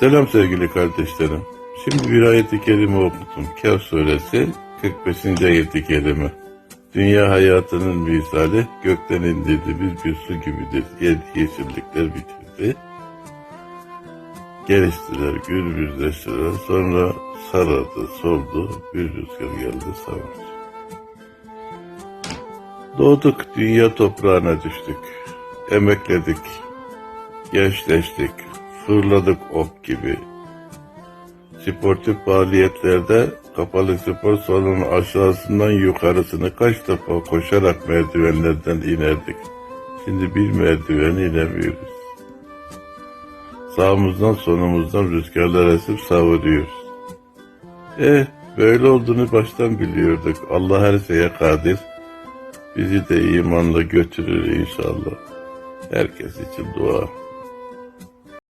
Selam sevgili kardeşlerim. Şimdi bir ayet-i kerime okudum. Kehf suresi 45. ayet-i kerime. Dünya hayatının misali gökten indirdiğimiz bir su gibidir. Yedi yeşillikler bitirdi. Geliştiler, gürbüzleştiler. Sonra sarardı, soldu. Bir rüzgar geldi, savurdu. Doğduk, dünya toprağına düştük. Emekledik, gençleştik, fırladık ok gibi. Sportif faaliyetlerde kapalı spor salonu aşağısından yukarısını kaç defa koşarak merdivenlerden inerdik. Şimdi bir merdiven inemiyoruz. Sağımızdan solumuzdan rüzgarlar esip savuruyoruz. Eh böyle olduğunu baştan biliyorduk. Allah her şeye kadir. Bizi de imanla götürür inşallah. Herkes için dua.